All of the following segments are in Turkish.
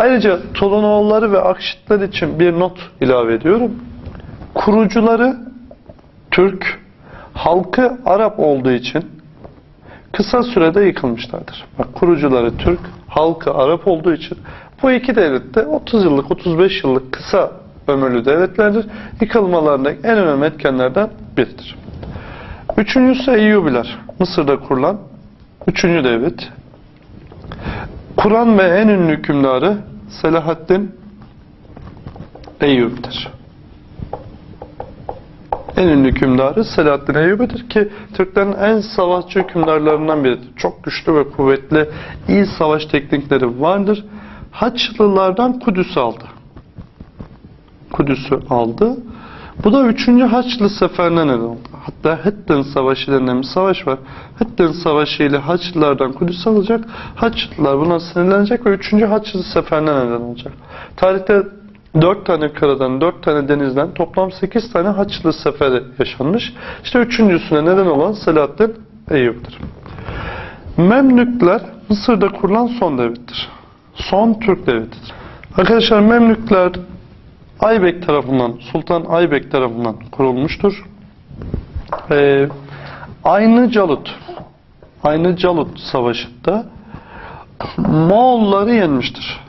Ayrıca Tolunoğulları ve Akşitler için bir not ilave ediyorum. Kurucuları Türk, halkı Arap olduğu için kısa sürede yıkılmışlardır. Bak kurucuları Türk, halkı Arap olduğu için bu iki devlet de 30 yıllık, 35 yıllık kısa ömürlü devletlerdir. Yıkılmalarında en önemli etkenlerden biridir. Üçüncüsü Eyyubiler. Mısır'da kurulan üçüncü devlet. Kur'an ve en ünlü hükümdarı Selahaddin Eyyubi'dir. En ünlü hükümdarı Selahaddin Eyyubi'dir ki Türklerin en savaşçı hükümdarlarından biridir. Çok güçlü ve kuvvetli, iyi savaş teknikleri vardır. Haçlılardan Kudüs'ü aldı. Kudüs'ü aldı. Bu da 3. Haçlı Seferine neden oldu. Hatta Hittin Savaşı denilen bir savaş var. Hittin Savaşı ile Haçlılardan Kudüs alacak. Haçlılar buna sinirlenecek ve 3. Haçlı Seferine neden olacak. Tarihte 4 tane karadan, 4 tane denizden toplam 8 tane Haçlı Seferi yaşanmış. İşte üçüncüsüne neden olan Selahaddin Eyyub'dur. Memlükler Mısır'da kurulan son devlettir. Son Türk devletidir. Arkadaşlar Memlükler Aybek tarafından, Sultan Aybek tarafından kurulmuştur. Ee, Aynı Calut, Aynı Calut Savaşı'nda Moğolları yenmiştir.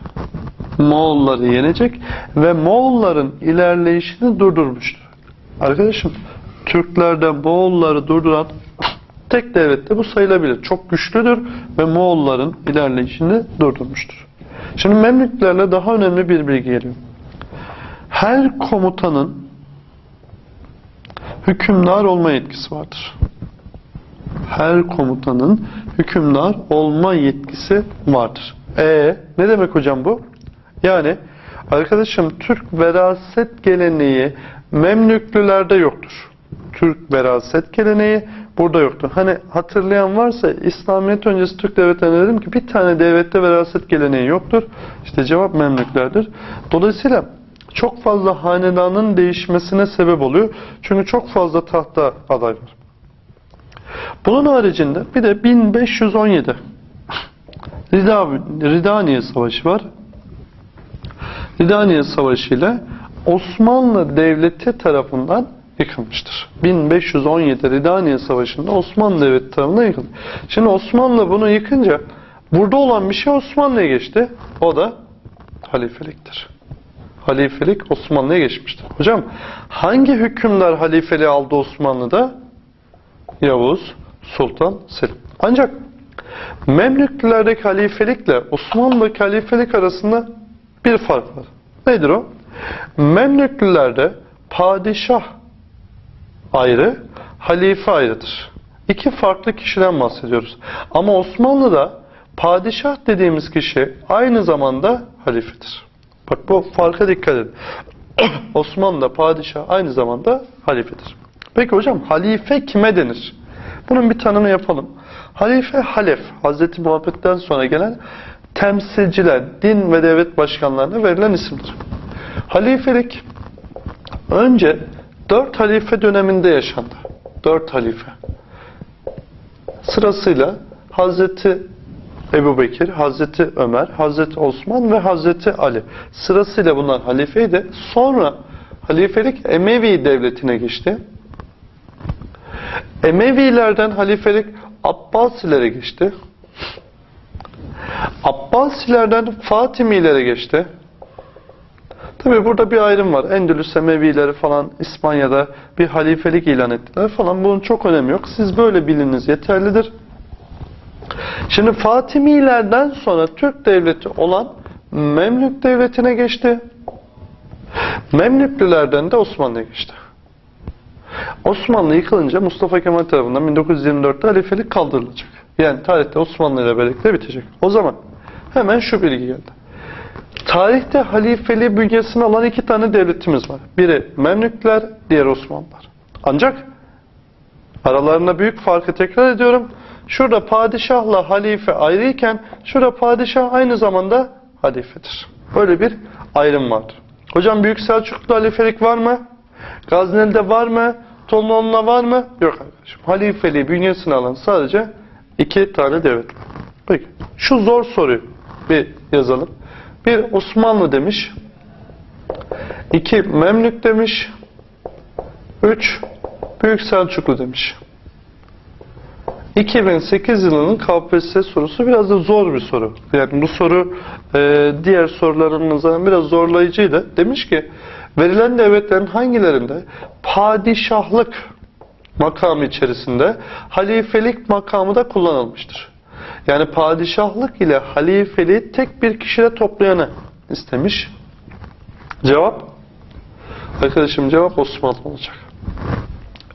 Moğolları yenecek ve Moğolların ilerleyişini durdurmuştur. Arkadaşım, Türklerden Moğolları durduran tek devlet de bu sayılabilir. Çok güçlüdür ve Moğolların ilerleyişini durdurmuştur. Şimdi Memlüklerle daha önemli bir bilgi geliyor. Her komutanın hükümdar olma yetkisi vardır. Her komutanın hükümdar olma yetkisi vardır. E ne demek hocam bu? Yani arkadaşım Türk veraset geleneği Memlüklülerde yoktur. Türk veraset geleneği burada yoktur. Hani hatırlayan varsa İslamiyet öncesi Türk devletlerine dedim ki bir tane devlette veraset geleneği yoktur. İşte cevap Memlüklerdir. Dolayısıyla çok fazla hanedanın değişmesine sebep oluyor. Çünkü çok fazla tahta aday var. Bunun haricinde bir de 1517 Rida, Ridaniye Savaşı var. Ridaniye Savaşı ile Osmanlı Devleti tarafından yıkılmıştır. 1517 Ridaniye Savaşı'nda Osmanlı Devleti tarafından yıkıldı. Şimdi Osmanlı bunu yıkınca burada olan bir şey Osmanlı'ya geçti. O da halifeliktir. Halifelik Osmanlı'ya geçmiştir. Hocam hangi hükümdar halifeliği aldı Osmanlı'da? Yavuz, Sultan Selim. Ancak Memlüklülerdeki halifelikle Osmanlı'daki halifelik arasında bir fark var. Nedir o? Memlüklülerde padişah ayrı, halife ayrıdır. İki farklı kişiden bahsediyoruz. Ama Osmanlı'da padişah dediğimiz kişi aynı zamanda halifedir. Bak bu farka dikkat edin. Osmanlı'da padişah aynı zamanda halifedir. Peki hocam halife kime denir? Bunun bir tanımı yapalım. Halife halef, Hazreti Muhammed'den sonra gelen temsilciler, din ve devlet başkanlarına verilen isimdir. Halifelik önce dört halife döneminde yaşandı. Dört halife. Sırasıyla Hazreti Ebu Bekir, Hazreti Ömer, Hazreti Osman ve Hazreti Ali. Sırasıyla bunlar halifeydi. Sonra halifelik Emevi devletine geçti. Emevilerden halifelik Abbasilere geçti. Abbasilerden Fatimilere geçti. Tabi burada bir ayrım var. Endülüs Emevileri falan İspanya'da bir halifelik ilan ettiler falan. Bunun çok önemi yok. Siz böyle biliniz yeterlidir. Şimdi Fatimilerden sonra Türk devleti olan Memlük devletine geçti. Memlüklülerden de Osmanlı'ya geçti. Osmanlı yıkılınca Mustafa Kemal tarafından 1924'te halifelik kaldırılacak. Yani tarihte Osmanlı ile birlikte bitecek. O zaman hemen şu bilgi geldi. Tarihte halifeliği bünyesine alan iki tane devletimiz var. Biri Memlükler, diğer Osmanlılar. Ancak aralarında büyük farkı tekrar ediyorum. Şurada padişahla halife ayrıyken şurada padişah aynı zamanda halifedir. Böyle bir ayrım vardır. Hocam Büyük Selçuklu halifelik var mı? Gazneli'de var mı? Tolunon'la var mı? Yok arkadaşım. Halifeliği bünyesine alan sadece iki tane devlet var. Peki. Şu zor soruyu bir yazalım. Bir Osmanlı demiş. iki Memlük demiş. Üç Büyük Selçuklu demiş. 2008 yılının KPSS sorusu biraz da zor bir soru. Yani bu soru e, diğer soruların nazaran biraz zorlayıcıydı. Demiş ki verilen devletlerin hangilerinde padişahlık makamı içerisinde halifelik makamı da kullanılmıştır. Yani padişahlık ile halifeliği tek bir kişide toplayanı istemiş. Cevap? Arkadaşım cevap Osmanlı olacak.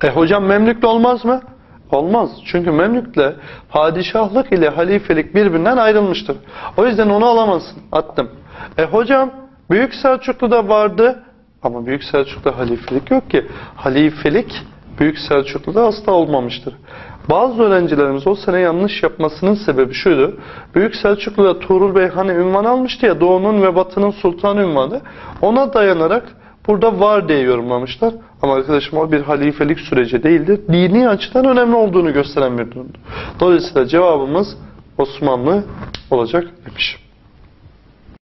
E hocam Memlük'le olmaz mı? Olmaz. Çünkü Memlük'le padişahlık ile halifelik birbirinden ayrılmıştır. O yüzden onu alamazsın. Attım. E hocam Büyük Selçuklu'da vardı ama Büyük Selçuklu'da halifelik yok ki. Halifelik Büyük Selçuklu'da asla olmamıştır. Bazı öğrencilerimiz o sene yanlış yapmasının sebebi şuydu. Büyük Selçuklu'da Tuğrul Bey hani ünvan almıştı ya Doğu'nun ve Batı'nın sultanı ünvanı. Ona dayanarak burada var diye yorumlamışlar. Ama arkadaşım o bir halifelik süreci değildir. Dini açıdan önemli olduğunu gösteren bir durumdur. Dolayısıyla cevabımız Osmanlı olacak demiş.